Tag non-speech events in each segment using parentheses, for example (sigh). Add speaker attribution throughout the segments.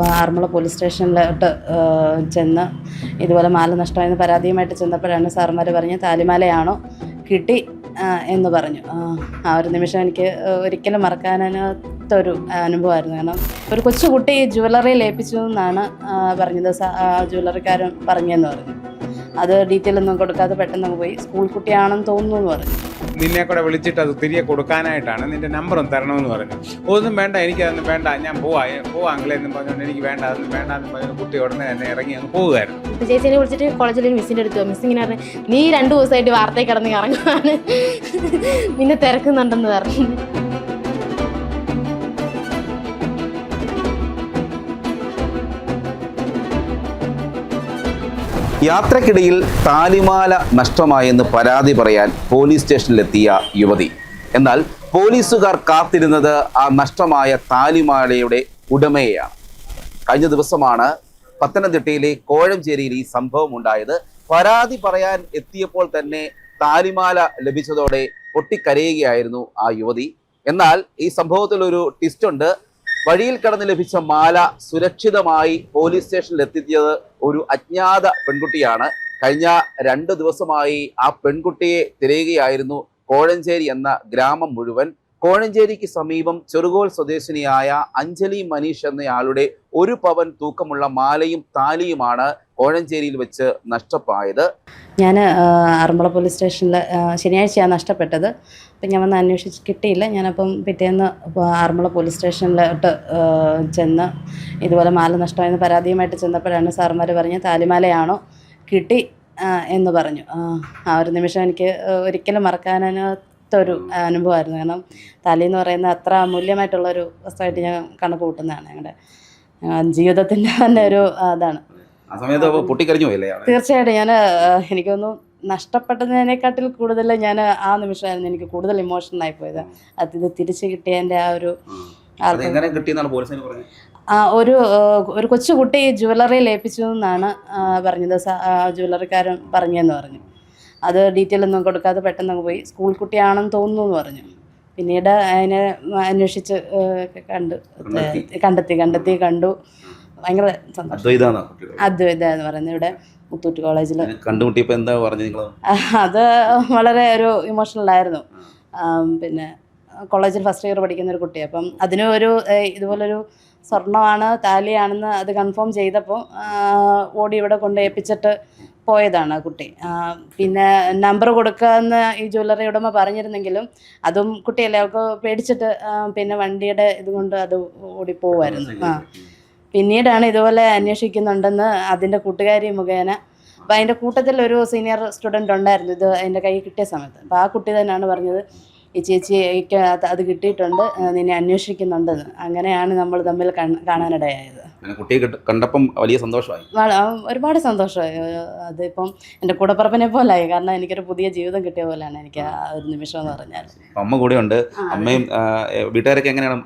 Speaker 1: Aranmula police സ്റ്റേഷനിലോട്ട് ചെന്ന് ഇതുപോലെ മാല നഷ്ടമായെന്ന് പരാതിയുമായിട്ട് ചെന്നപ്പോഴാണ് സാറന്മാർ പറഞ്ഞ് താലിമാലയാണോ കിട്ടി എന്ന് പറഞ്ഞു. ആ, ഒരു നിമിഷം എനിക്ക് ഒരിക്കലും മറക്കാനൊരു അനുഭവമായിരുന്നു. കാരണം ഒരു കൊച്ചുകുട്ടി ജ്വല്ലറി ലയിപ്പിച്ചു എന്നാണ് പറഞ്ഞത്. ജ്വല്ലറിക്കാരൻ പറഞ്ഞതെന്ന് പറഞ്ഞു. അത് ഡീറ്റെയിൽ ഒന്നും കൊടുക്കാതെ പെട്ടെന്ന് അങ്ങ് പോയി. സ്കൂൾ കുട്ടിയാണെന്ന് തോന്നുന്നു എന്ന് പറഞ്ഞു.
Speaker 2: നിന്നെ കൂടെ വിളിച്ചിട്ട് അത് തിരികെ കൊടുക്കാനായിട്ടാണ് നിന്റെ നമ്പർ ഒന്ന് തരണമെന്ന് പറഞ്ഞു. ഒന്നും വേണ്ട എനിക്ക് അതൊന്നും വേണ്ട. ഞാൻ പോവാ ഏ, പോവാ അങ്കിളെ എന്നും പറഞ്ഞുകൊണ്ട് എനിക്ക് വേണ്ട അതൊന്നും വേണ്ട എന്ന് പറഞ്ഞു കുട്ടി ഉടനെ തന്നെ ഇറങ്ങി അങ്ങ് പോകുമായിരുന്നു
Speaker 3: ഇപ്പൊ ചേച്ചിനെ വിളിച്ചിട്ട് കോളേജിൽ ഒരു മിസ്സിന്റെ അടുത്ത് മിസ് ഇങ്ങനെ പറഞ്ഞു നീ രണ്ടു ദിവസമായിട്ട് വാർത്തയിൽ കിടന്ന് ഇറങ്ങുവാണ്. നിന്നെ തിരക്കുന്നുണ്ടെന്ന് പറഞ്ഞു.
Speaker 4: യാത്രക്കിടയിൽ താലിമാല നഷ്ടമായെന്ന് പരാതി പറയാൻ പോലീസ് സ്റ്റേഷനിലെത്തിയ യുവതി. എന്നാൽ പോലീസുകാർ കാത്തിരുന്നത് ആ നഷ്ടമായ താലിമാലയുടെ ഉടമയെയാണ്. കഴിഞ്ഞ ദിവസമാണ് പത്തനംതിട്ടയിലെ കോഴഞ്ചേരിയിൽ ഈ സംഭവം ഉണ്ടായത്. പരാതി പറയാൻ എത്തിയപ്പോൾ തന്നെ താലിമാല ലഭിച്ചതോടെ പൊട്ടിക്കരയുകയായിരുന്നു ആ യുവതി. എന്നാൽ ഈ സംഭവത്തിൽ ഒരു ട്വിസ്റ്റ് ഉണ്ട്. വഴിയിൽ കടന്ന് ലഭിച്ച മാല സുരക്ഷിതമായി പോലീസ് സ്റ്റേഷനിൽ എത്തിച്ചത് ഒരു അജ്ഞാത പെൺകുട്ടിയാണ്. കഴിഞ്ഞ രണ്ട് ദിവസമായി ആ പെൺകുട്ടിയെ തിരയുകയായിരുന്നു കോഴഞ്ചേരി എന്ന ഗ്രാമം മുഴുവൻ. കോഴഞ്ചേരിക്ക് സമീപം ചെറുകോൽ സ്വദേശിനിയായ അഞ്ജലി മനീഷ് എന്നയാളുടെ ഒരു പവൻ തൂക്കമുള്ള മാലയും താലിയുമാണ് കോഴഞ്ചേരിയിൽ വെച്ച് നഷ്ടമായത്
Speaker 1: ഞാൻ ആറന്മുള പോലീസ് സ്റ്റേഷനിൽ ശനിയാഴ്ചയാണ് നഷ്ടപ്പെട്ടത്. അപ്പം ഞാൻ വന്ന് അന്വേഷിച്ച് കിട്ടിയില്ല. ഞാനപ്പം പിറ്റേന്ന് ആറന്മുള പോലീസ് സ്റ്റേഷനിലോട്ട് ചെന്ന് ഇതുപോലെ മാല നഷ്ടമായെന്ന് പരാതിയുമായിട്ട് ചെന്നപ്പോഴാണ് സാർമാർ പറഞ്ഞ് താലിമാലയാണോ കിട്ടി എന്ന് പറഞ്ഞു. ആ, ഒരു നിമിഷം എനിക്ക് ഒരിക്കലും മറക്കാനൊരു അനുഭവമായിരുന്നു. കാരണം താലി എന്ന് പറയുന്നത് അത്ര അമൂല്യമായിട്ടുള്ളൊരു വസ്തുവായിട്ട് ഞാൻ കണക്ക് കൂട്ടുന്നതാണ് ഞങ്ങളുടെ ജീവിതത്തിന്റെ തന്നെ ഒരു
Speaker 4: ആൾ?
Speaker 1: തീർച്ചയായിട്ടും ഞാൻ എനിക്കൊന്നും നഷ്ടപ്പെട്ടതിനെക്കാട്ടിൽ കൂടുതൽ ഞാൻ ആ നിമിഷമായിരുന്നു എനിക്ക് കൂടുതൽ ഇമോഷണൽ ആയി പോയത്. അത് ഇത് തിരിച്ചു കിട്ടിയതിന്റെ ആ ഒരു ഒരു ഒരു കൊച്ചുകുട്ടി ജ്വല്ലറി ലയിപ്പിച്ചു എന്നാണ് പറഞ്ഞത്. ജ്വല്ലറിക്കാരൻ പറഞ്ഞതെന്ന് പറഞ്ഞു. അത് ഡീറ്റെയിൽ ഒന്നും കൊടുക്കാതെ പെട്ടെന്ന് അങ്ങ് പോയി. സ്കൂൾ കുട്ടിയാണെന്ന് തോന്നുന്നു എന്ന് പറഞ്ഞു. പിന്നീട് അതിനെ അന്വേഷിച്ച് കണ്ടു
Speaker 4: കണ്ടെത്തി.
Speaker 1: കണ്ടെത്തി കണ്ടു. ഭയങ്കര സന്തോഷം. അദ്വൈത എന്ന് പറയുന്നത് ഇവിടെ മുത്തൂറ്റ് കോളേജിൽ
Speaker 4: കണ്ടുമുട്ടിയപ്പോൾ എന്താ പറഞ്ഞു (laughs)
Speaker 1: അത് വളരെ ഒരു ഇമോഷണൽ ആയിരുന്നു. പിന്നെ കോളേജിൽ ഫസ്റ്റ് ഇയർ പഠിക്കുന്ന ഒരു കുട്ടി അപ്പം അതിന് ഒരു ഇതുപോലൊരു സ്വർണമാണ് താലിയാണെന്ന് അത് കൺഫേം ചെയ്തപ്പോൾ ഓടി ഇവിടെ കൊണ്ട് ഏൽപ്പിച്ചിട്ട് പോയതാണ് കുട്ടി. പിന്നെ നമ്പർ കൊടുക്കാമെന്ന് ഈ ജ്വല്ലറി ഉടമ പറഞ്ഞിരുന്നെങ്കിലും അതും കുട്ടിയല്ലേ അവർക്ക് പേടിച്ചിട്ട് പിന്നെ വണ്ടിയുടെ ഇതുകൊണ്ട് അത് ഓടിപ്പോവായിരുന്നു ആ. പിന്നീടാണ് ഇതുപോലെ അന്വേഷിക്കുന്നുണ്ടെന്ന് അതിന്റെ കൂട്ടുകാരി മുഖേന അപ്പം അതിന്റെ കൂട്ടത്തിൽ ഒരു സീനിയർ സ്റ്റുഡന്റ് ഉണ്ടായിരുന്നു ഇത് അതിന്റെ കൈ കിട്ടിയ സമയത്ത്. അപ്പോൾ ആ കുട്ടി തന്നെയാണ് പറഞ്ഞത് ഈ ചേച്ചിക്ക് അത് അത് കിട്ടിയിട്ടുണ്ട് നിന്നെ അന്വേഷിക്കുന്നുണ്ടെന്ന് അങ്ങനെയാണ് നമ്മൾ തമ്മിൽ കാണാനിടയായത്.
Speaker 4: കുട്ടിയെ കണ്ടപ്പം വലിയ സന്തോഷമായി.
Speaker 1: ഒരുപാട് സന്തോഷമായി. അതിപ്പം എന്റെ കൂടപ്പറപ്പിനെ പോലായി. കാരണം എനിക്കൊരു പുതിയ ജീവിതം കിട്ടിയ പോലെയാണ് എനിക്ക് ആ ഒരു നിമിഷം എന്ന് പറഞ്ഞാൽ
Speaker 4: അമ്മ കൂടെ ഉണ്ട് അമ്മയും വീട്ടുകാരൊക്കെ എങ്ങനെയാണ്?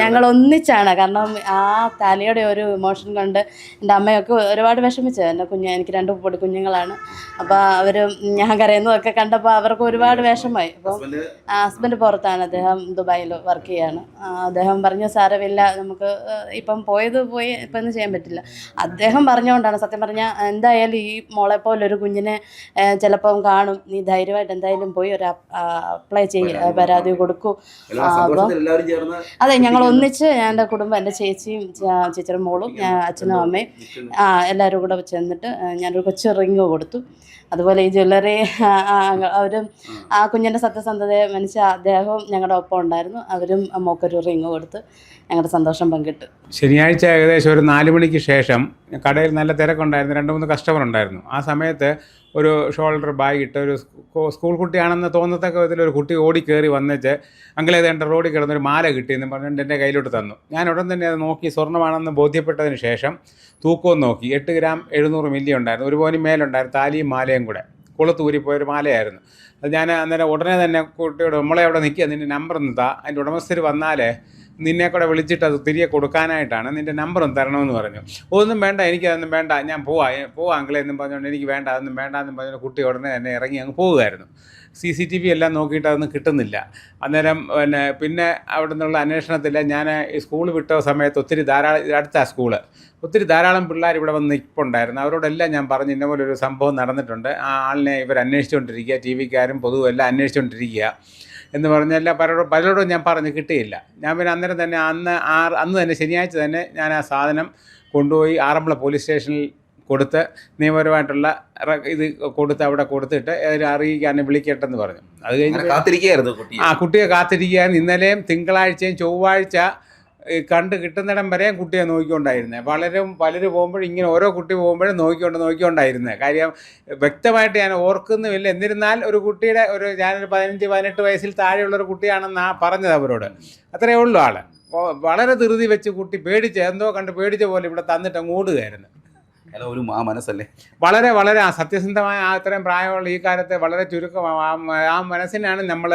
Speaker 1: ഞങ്ങൾ ഒന്നിച്ചാണ്. കാരണം ആ തലയുടെ ഒരു ഇമോഷൻ കൊണ്ട് എന്റെ അമ്മയൊക്കെ ഒരുപാട് വിഷമിച്ചു. എന്റെ കുഞ്ഞ് എനിക്ക് രണ്ട് പൊടി കുഞ്ഞുങ്ങളാണ്. അപ്പോൾ അവർ ഞാൻ കരയുന്നതൊക്കെ കണ്ടപ്പോൾ അവർക്ക് ഒരുപാട് വിഷമമായി. അപ്പം
Speaker 4: ഹസ്ബൻഡ്
Speaker 1: പുറത്താണ്. അദ്ദേഹം ദുബായിൽ വർക്ക് ചെയ്യാണ്. അദ്ദേഹം പറഞ്ഞു സാരമില്ല. നമുക്ക് ഇപ്പം പോയത് പോയി ഇപ്പം ഒന്നും ചെയ്യാൻ പറ്റില്ല. അദ്ദേഹം പറഞ്ഞുകൊണ്ടാണ് സത്യം പറഞ്ഞാൽ എന്തായാലും ഈ മോളെ പോലെ ഒരു കുഞ്ഞിനെ ചിലപ്പം കാണും. നീ ധൈര്യമായിട്ട് എന്തായാലും പോയി ഒരു അപ്ലൈ ചെയ്യ പരാതി കൊടുക്കൂ.
Speaker 4: ചേർന്ന്
Speaker 1: അതെ ഞങ്ങൾ ഒന്നിച്ച് എന്റെ കുടുംബം എന്റെ ചേച്ചിയും ചേച്ചിയുടെ മോളും ഞാൻ അച്ഛനും അമ്മയും ആ എല്ലാവരും കൂടെ ചെന്നിട്ട് ഞാനൊരു കൊച്ചു റിങ് കൊടുത്തു. അതുപോലെ ഈ ജ്വല്ലറി അവരും ആ. കുഞ്ഞിന്റെ സത്യസന്ധതയെ മനസ്സിൽ അദ്ദേഹവും ഞങ്ങളുടെ ഒപ്പം ഉണ്ടായിരുന്നു. അവരും മോക്കൊരു റിങ് കൊടുത്ത് ഞങ്ങളുടെ സന്തോഷം പങ്കിട്ടു.
Speaker 2: ശനിയാഴ്ച ഏകദേശം ഒരു നാല് മണിക്ക് ശേഷം കടയിൽ നല്ല തിരക്കുണ്ടായിരുന്നു. രണ്ട് മൂന്ന് കസ്റ്റമർ ഉണ്ടായിരുന്നു. ആ സമയത്ത് ഒരു ഷോൾഡർ ബാഗ് ഇട്ട് ഒരു സ്കൂൾ കുട്ടിയാണെന്ന് തോന്നത്തക്ക വിധത്തിൽ ഒരു കുട്ടി ഓടി കയറി വന്നിച്ച് അങ്കിളെ എന്റെ റോഡിൽ കിടന്നൊരു മാല കിട്ടിയെന്ന് പറഞ്ഞിട്ട് എന്റെ കയ്യിലോട്ട് തന്നു. ഞാൻ ഉടൻ തന്നെ അത് നോക്കി സ്വർണമാണെന്ന് ബോധ്യപ്പെട്ടതിന് ശേഷം തൂക്കവും നോക്കി. എട്ട് ഗ്രാം എഴുന്നൂറ് മില്ലി ഉണ്ടായിരുന്നു. ഒരു പോലും മേലുണ്ടായിരുന്നു. താലിയും മാലയും കൂടെ. കുളത്തൂരിപ്പോയൊരു മാലയായിരുന്നു. അത് ഞാൻ അന്നേരം ഉടനെ തന്നെ കുട്ടിയോട് നമ്മളെ അവിടെ നിൽക്കുക നിന്റെ നമ്പർ എന്താ അതിന്റെ ഉടമസ്ഥർ വന്നാലേ നിന്നെ കൂടെ വിളിച്ചിട്ട് അത് തിരികെ കൊടുക്കാനായിട്ടാണ് നിന്റെ നമ്പറും തരണമെന്ന് പറഞ്ഞു. ഒന്നും വേണ്ട എനിക്ക് അതൊന്നും വേണ്ട. ഞാൻ പോവാ പോവാ അങ്കിളെ എന്നും പറഞ്ഞുകൊണ്ട് എനിക്ക് വേണ്ട അതൊന്നും വേണ്ട എന്നും പറഞ്ഞുകൊണ്ട് കുട്ടി ഉടനെ തന്നെ ഇറങ്ങി അങ്ങ് പോവുമായിരുന്നു സി സി ടി വി എല്ലാം നോക്കിയിട്ട് അതൊന്നും കിട്ടുന്നില്ല. അന്നേരം പിന്നെ പിന്നെ അവിടെ നിന്നുള്ള അന്വേഷണത്തിൽ ഞാൻ ഈ സ്കൂൾ വിട്ട സമയത്ത് ഒത്തിരി ധാരാളം അടുത്ത സ്കൂൾ. ഒത്തിരി ധാരാളം പിള്ളേർ ഇവിടെ വന്ന് നിൽപ്പുണ്ടായിരുന്നു അവരോടെല്ലാം ഞാൻ പറഞ്ഞു ഇന്നപോലെ ഒരു സംഭവം നടന്നിട്ടുണ്ട്. ആ ആളിനെ ഇവർ അന്വേഷിച്ചുകൊണ്ടിരിക്കുക ടി വിക്കാരും പൊതുവെല്ലാം അന്വേഷിച്ചുകൊണ്ടിരിക്കുക. എന്ന് പറഞ്ഞാൽ പലരോടും പലരോടും ഞാൻ പറഞ്ഞ് കിട്ടിയില്ല. ഞാൻ പിന്നെ അന്നേരം തന്നെ അന്ന് ആ അന്ന് തന്നെ ശനിയാഴ്ച തന്നെ ഞാൻ ആ സാധനം കൊണ്ടുപോയി ആറന്മുള പോലീസ് സ്റ്റേഷനിൽ കൊടുത്ത് നിയമപരമായിട്ടുള്ള ഇത് കൊടുത്ത് അവിടെ കൊടുത്തിട്ട് ഏതായാലും അറിയിക്കാൻ വിളിക്കട്ടെന്ന് പറഞ്ഞു. അത് കഴിഞ്ഞ്
Speaker 4: കാത്തിരിക്കുകയായിരുന്നു
Speaker 2: ആ കുട്ടിയെ കാത്തിരിക്കുകയായിരുന്നു. ഇന്നലെയും തിങ്കളാഴ്ചയും ചൊവ്വാഴ്ച കണ്ട് കിട്ടുന്നിടം വരെയും കുട്ടിയെ നോക്കിക്കൊണ്ടായിരുന്നത് പലരും പലരും പോകുമ്പോഴും ഇങ്ങനെ ഓരോ കുട്ടി പോകുമ്പോഴും നോക്കിക്കൊണ്ട് നോക്കിക്കൊണ്ടായിരുന്നത് കാര്യം വ്യക്തമായിട്ട് ഞാൻ ഓർക്കുന്നുമില്ല. എന്നിരുന്നാൽ ഒരു കുട്ടിയുടെ ഒരു ഞാനൊരു പതിനഞ്ച് പതിനെട്ട് വയസ്സിൽ താഴെയുള്ള ഒരു കുട്ടിയാണെന്നാ പറഞ്ഞത് അവരോട്. അത്രയേ ഉള്ളൂ ആൾ. വളരെ ധൃതി വെച്ച് കുട്ടി പേടിച്ച് എന്തോ കണ്ട് പേടിച്ച പോലെ ഇവിടെ തന്നിട്ട് അങ്ങോടുകയായിരുന്നു
Speaker 4: അല്ല ഒരു ആ മനസ്സല്ലേ?
Speaker 2: വളരെ വളരെ ആ സത്യസന്ധമായ ആ അത്രയും പ്രായമുള്ള ഈ കാലത്തെ വളരെ ചുരുക്കം ആ മനസ്സിനാണ് നമ്മൾ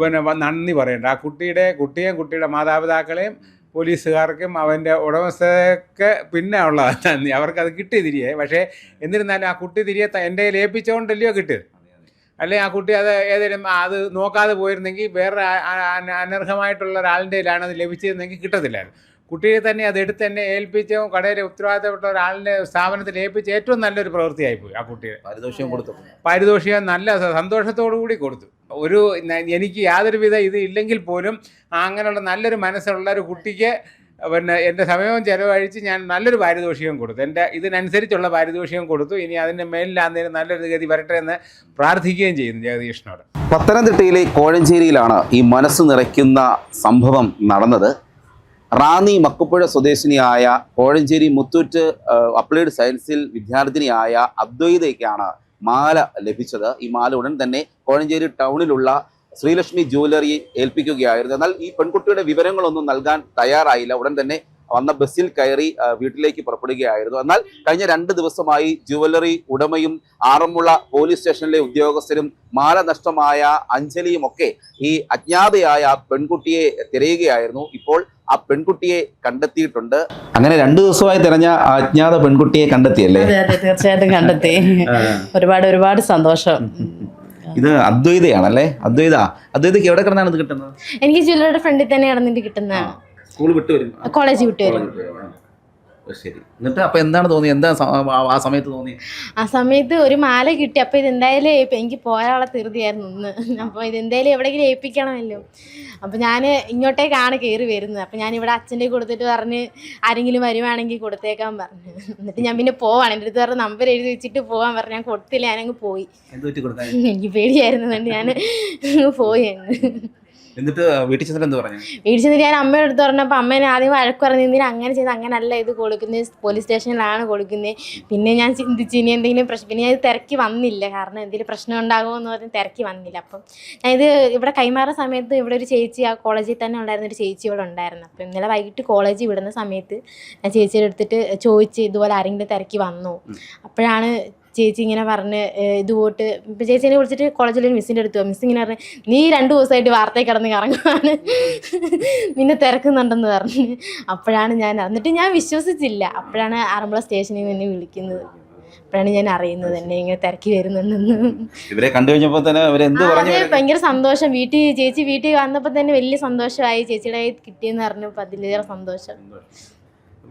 Speaker 2: പിന്നെ നന്ദി പറയേണ്ട. ആ കുട്ടിയുടെ കുട്ടിയെയും കുട്ടിയുടെ മാതാപിതാക്കളെയും പോലീസുകാർക്കും അവന്റെ ഉടമസ്ഥക്ക് പിന്നെ ഉള്ള നന്ദി. അവർക്കത് കിട്ടി തിരികെ. പക്ഷേ എന്നിരുന്നാലും ആ കുട്ടി തിരികെ എന്റെ കയ്യിൽ ഏൽപ്പിച്ചുകൊണ്ടല്ലയോ കിട്ടിയത്? അല്ലെങ്കിൽ ആ കുട്ടി അത് ഏതെങ്കിലും അത് നോക്കാതെ പോയിരുന്നെങ്കിൽ വേറെ അനർഹമായിട്ടുള്ള ഒരാളിന്റെ കയ്യിലാണ് അത് ലഭിച്ചിരുന്നെങ്കിൽ കിട്ടത്തില്ലായിരുന്നു. കുട്ടിയെ തന്നെ അത് എടുത്ത് തന്നെ ഏൽപ്പിച്ചും കടയിലെ ഉത്തരവാദിത്തപ്പെട്ട ഒരാളിനെ സ്ഥാപനത്തിൽ ഏൽപ്പിച്ച് ഏറ്റവും നല്ലൊരു പ്രവൃത്തിയായി പോയി ആ കുട്ടിയെ.
Speaker 4: പാരിതോഷികം കൊടുത്തു.
Speaker 2: പാരിതോഷികം നല്ല സന്തോഷത്തോടു കൂടി കൊടുത്തു. ഒരു എനിക്ക് യാതൊരുവിധ ഇത് ഇല്ലെങ്കിൽ പോലും അങ്ങനെയുള്ള നല്ലൊരു മനസ്സുള്ള ഒരു കുട്ടിക്ക് പിന്നെ എന്റെ സമയവും ചിലവഴിച്ച് ഞാൻ നല്ലൊരു പാരിതോഷികം കൊടുത്തു. എന്റെ ഇതിനനുസരിച്ചുള്ള പാരിതോഷികം കൊടുത്തു. ഇനി അതിന്റെ മേലിലാന്നേരം നല്ലൊരു ഗതി വരട്ടെ എന്ന് പ്രാർത്ഥിക്കുകയും ചെയ്യുന്നു ജഗദീഷിനോട്.
Speaker 4: പത്തനംതിട്ടയിലെ കോഴഞ്ചേരിയിലാണ് ഈ മനസ്സ് നിറയ്ക്കുന്ന സംഭവം നടന്നത്. റാന്നി മക്കുപ്പുഴ സ്വദേശിനിയായ കോഴഞ്ചേരി മുത്തൂറ്റ് അപ്ലൈഡ് സയൻസിൽ വിദ്യാർത്ഥിനിയായ അദ്വൈതയ്ക്കാണ് മാല ലഭിച്ചത്. ഈ മാല ഉടൻ തന്നെ കോഴഞ്ചേരി ടൗണിലുള്ള ശ്രീലക്ഷ്മി ജ്വല്ലറി ഏൽപ്പിക്കുകയായിരുന്നു. എന്നാൽ ഈ പെൺകുട്ടിയുടെ വിവരങ്ങളൊന്നും നൽകാൻ തയ്യാറായില്ല. ഉടൻ തന്നെ വന്ന ബസ്സിൽ കയറി വീട്ടിലേക്ക് പുറപ്പെടുകയായിരുന്നു. എന്നാൽ കഴിഞ്ഞ രണ്ട് ദിവസമായി ജുവലറി ഉടമയും ആറന്മുള പോലീസ് സ്റ്റേഷനിലെ ഉദ്യോഗസ്ഥരും മാല നഷ്ടമായ അഞ്ജലിയും ഒക്കെ ഈ അജ്ഞാതയായ പെൺകുട്ടിയെ തിരയുകയായിരുന്നു. ഇപ്പോൾ ആ പെൺകുട്ടിയെ കണ്ടെത്തിയിട്ടുണ്ട്. അങ്ങനെ രണ്ടു ദിവസമായി തിരഞ്ഞ അജ്ഞാത പെൺകുട്ടിയെ കണ്ടെത്തിയല്ലേ?
Speaker 1: അതെ അതെ തീർച്ചയായിട്ടും കണ്ടെത്തി. (laughs) ഒരുപാട് ഒരുപാട് സന്തോഷം. (laughs)
Speaker 4: ഇത് അദ്വൈതയാണല്ലേ? അദ്വൈത. അദ്വൈതക്ക് എവിടെ കിടന്നാണ് ഇത് കിട്ടുന്നത്?
Speaker 3: എനിക്ക് ജ്വല്ലറിയുടെ ഫ്രണ്ടിൽ തന്നെ കിടന്നിട്ട് കിട്ടുന്ന
Speaker 4: സ്കൂൾ വിട്ടു വരും.
Speaker 3: കോളേജ് വിട്ട് വരും.
Speaker 4: ശരി. എന്നിട്ട് അപ്പൊ എന്താണ് തോന്നിയത് എന്താ ആ- സമയത്ത് തോന്നി
Speaker 3: ആ സമയത്ത് ഒരു മാല കിട്ടി. അപ്പോൾ ഇത് എന്തായാലും എനിക്ക് പോരാളെ ധൃതിയായിരുന്നു ഇന്ന്. (laughs) അപ്പോൾ ഇത് എന്തായാലും എവിടെയെങ്കിലും ഏൽപ്പിക്കണമല്ലോ. അപ്പോൾ ഞാൻ ഇങ്ങോട്ടേക്കാണ് കയറി വരുന്നത്. അപ്പൊ ഞാൻ ഇവിടെ അച്ഛന്റെ കൊടുത്തിട്ട് പറഞ്ഞ് ആരെങ്കിലും വരുവാണെങ്കിൽ കൊടുത്തേക്കാൻ പറഞ്ഞു. (laughs) എന്നിട്ട് ഞാൻ പിന്നെ പോവാണ്. എന്റെ അടുത്ത് പറഞ്ഞ നമ്പർ എഴുതി വെച്ചിട്ട് പോവാൻ പറഞ്ഞു. ഞാൻ കൊടുത്തില്ല. ഞാനങ്ങ് പോയി. (laughs) എനിക്ക് പേടിയായിരുന്നു. ഞാൻ പോയി അങ്ങ്.
Speaker 4: എന്നിട്ട് വീട്ടിൽ ചെന്നിട്ട് എന്ത് പറഞ്ഞു?
Speaker 3: വീട്ടിൽ ചെന്നിട്ട് ഞാൻ അമ്മയുടെ അടുത്ത് പറഞ്ഞപ്പോൾ അമ്മേനെ ആദ്യം വഴക്ക് പറഞ്ഞു അങ്ങനെ ചെയ്ത് അങ്ങനല്ല ഇത് കൊടുക്കുന്നത് പോലീസ് സ്റ്റേഷനിലാണ് കൊടുക്കുന്നത് പിന്നെ ഞാൻ ചിന്തിച്ച് ഇനി എന്തെങ്കിലും പ്രശ്നം പിന്നെ ഞാൻ ഇത് തിരക്കി വന്നില്ല. കാരണം എന്തെങ്കിലും പ്രശ്നം ഉണ്ടാകുമോ എന്ന് പറഞ്ഞ് തിരക്കി വന്നില്ല. അപ്പം ഞാൻ ഇത് ഇവിടെ കൈമാറുന്ന സമയത്ത് ഇവിടെ ഒരു ചേച്ചി ആ കോളേജിൽ തന്നെ ഉണ്ടായിരുന്ന ഒരു ചേച്ചി ഇവിടെ ഉണ്ടായിരുന്നു. അപ്പം ഇന്നലെ വൈകിട്ട് കോളേജിൽ വിടുന്ന സമയത്ത് ഞാൻ ചേച്ചിയുടെ എടുത്തിട്ട് ചോദിച്ച് ഇതുപോലെ ആരെങ്കിലും തിരക്കി വന്നു? അപ്പോഴാണ് ചേച്ചി ഇങ്ങനെ പറഞ്ഞ് ഇത് പോയിട്ട് ഇപ്പം ചേച്ചീനെ വിളിച്ചിട്ട് കോളേജിൽ ഒരു മിസ്സിന്റെ അടുത്ത് മിസ് ഇങ്ങനെ പറഞ്ഞ് നീ രണ്ട് ദിവസമായിട്ട് വാർത്തയിൽ കിടന്ന് കറങ്ങുവാണ്. നിന്നെ തിരക്കുന്നുണ്ടെന്ന് പറഞ്ഞ്. അപ്പോഴാണ് ഞാൻ എന്നിട്ട് ഞാൻ വിശ്വസിച്ചില്ല. അപ്പോഴാണ് ആറന്മുള സ്റ്റേഷനിൽ നിന്ന് എന്നെ വിളിക്കുന്നത്. അപ്പോഴാണ് ഞാൻ അറിയുന്നത് എന്നെ ഇങ്ങനെ തിരക്കി വരുന്നുണ്ടെന്ന്.
Speaker 4: ഇവരെ കണ്ടു കഴിഞ്ഞപ്പോൾ തന്നെ
Speaker 3: അതെ ഭയങ്കര സന്തോഷം. വീട്ടിൽ ചേച്ചി വീട്ടിൽ വന്നപ്പോൾ തന്നെ വലിയ സന്തോഷമായി ചേച്ചിയുടെ കിട്ടിയെന്ന് പറഞ്ഞപ്പോൾ അതിലേറെ സന്തോഷം.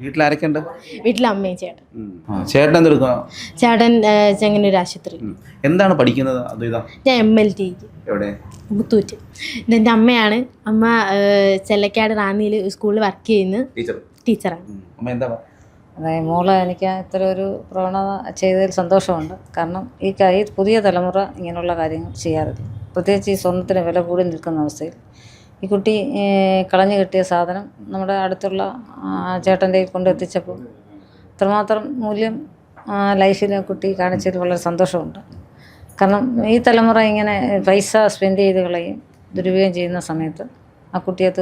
Speaker 4: വീട്ടിൽ ആരൊക്കെയുണ്ട്
Speaker 3: വീട്ടിൽ അമ്മയും ചേട്ടൻ
Speaker 4: ചേട്ടൻ എന്തെടുക്കുക
Speaker 3: ചേട്ടൻ ചെങ്ങന്നൂർ ആശുപത്രി.
Speaker 4: എന്താണ് പഠിക്കുന്നത് അദ്വൈത?
Speaker 3: ഞാൻ എം എൽ ടി
Speaker 4: എവിടെ?
Speaker 3: മുത്തൂറ്റ്. എന്റെ അമ്മയാണ്. അമ്മ ചെല്ലക്കാട് റാന്നിയിൽ സ്കൂളിൽ വർക്ക് ചെയ്യുന്ന
Speaker 4: ടീച്ചർ.
Speaker 3: ടീച്ചറാണ്.
Speaker 4: അമ്മ എന്താ
Speaker 5: മോൾ എനിക്ക് ഇത്ര ഒരു പ്രവണത ചെയ്തതിൽ സന്തോഷമുണ്ട്. കാരണം ഈ കൈ പുതിയ തലമുറ ഇങ്ങനെയുള്ള കാര്യങ്ങൾ ചെയ്യാറില്ല. പ്രത്യേകിച്ച് ഈ സ്വർണത്തിന് വില കൂടി നിൽക്കുന്ന അവസ്ഥയിൽ. ഈ കുട്ടി കളഞ്ഞു കിട്ടിയ സാധനം നമ്മുടെ അടുത്തുള്ള ചേട്ടന്റെ കൊണ്ട് എത്തിച്ചപ്പോൾ അത്രമാത്രം മൂല്യം ലൈഫിൽ കുട്ടി കാണിച്ചതിൽ വളരെ സന്തോഷമുണ്ട്. കാരണം ഈ തലമുറ ഇങ്ങനെ പൈസ സ്പെൻഡ് ചെയ്ത് കളയും ദുരുപയോഗം ചെയ്യുന്ന സമയത്ത് ആ കുട്ടിയത്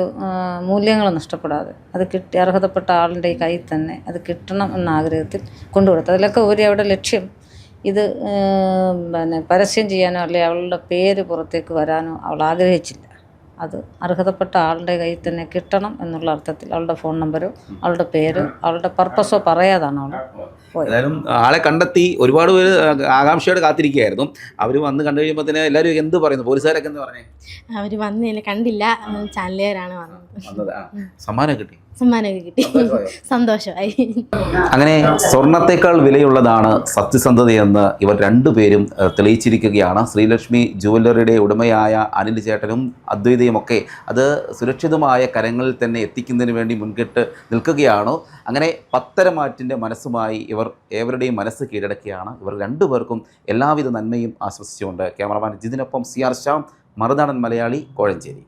Speaker 5: മൂല്യങ്ങൾ നഷ്ടപ്പെടാതെ അത് കിട്ടി അർഹതപ്പെട്ട ആളിന്റെ കയ്യിൽ തന്നെ അത് കിട്ടണം എന്ന ആഗ്രഹത്തിൽ കൊണ്ടുകൊടുത്തു അതിലൊക്കെ ഒരു അവിടെ ലക്ഷ്യം ഇത് പിന്നെ പരസ്യം ചെയ്യാനോ അല്ലെങ്കിൽ അവളുടെ പേര് പുറത്തേക്ക് വരാനോ അവൾ ആഗ്രഹിച്ചില്ല. അത് അർഹതപ്പെട്ട ആളുടെ കയ്യിൽ തന്നെ കിട്ടണം എന്നുള്ള അർത്ഥത്തിൽ അവളുടെ ഫോൺ നമ്പരോ അവളുടെ പേരോ അവളുടെ പർപ്പസോ പറയാതാണ് അവൾ.
Speaker 4: ഏതായാലും ആളെ കണ്ടെത്തി ഒരുപാട് പേര് ആകാംക്ഷയോടെ കാത്തിരിക്കുകയായിരുന്നു. അവർ വന്ന് കണ്ടു കഴിയുമ്പോൾ തന്നെ എല്ലാവരും എന്ത് പറയുന്നു? പോലീസുകാരൊക്കെ എന്ത് പറഞ്ഞേ?
Speaker 3: അവർ വന്നില്ല കണ്ടില്ല. ചാനലുകാരാണ് വന്നത്.
Speaker 4: സമ്മാനം കിട്ടി.
Speaker 3: സമ്മാനമൊക്കെ കിട്ടി. സന്തോഷമായി?
Speaker 4: അങ്ങനെ സ്വർണത്തെക്കാൾ വിലയുള്ളതാണ് സത്യസന്ധതയെന്ന് ഇവർ രണ്ടുപേരും തെളിയിച്ചിരിക്കുകയാണ്. ശ്രീലക്ഷ്മി ജുവല്ലറിയുടെ ഉടമയായ അനിൽ ചേട്ടനും അദ്വൈതയും ഒക്കെ അത് സുരക്ഷിതമായ കരങ്ങളിൽ തന്നെ എത്തിക്കുന്നതിന് വേണ്ടി മുൻകിട്ട് നിൽക്കുകയാണോ. അങ്ങനെ പത്തരമാറ്റിന്റെ മനസ്സുമായി ഇവർ ഏവരുടെയും മനസ്സ് കീഴടക്കിയാണ്. ഇവർ രണ്ടുപേർക്കും എല്ലാവിധ നന്മയും ആശ്വസിച്ചുകൊണ്ട് ക്യാമറമാൻ ജിതിനൊപ്പം സി ആർ ശ്യാം മറുനാടൻ മലയാളി കോഴഞ്ചേരി.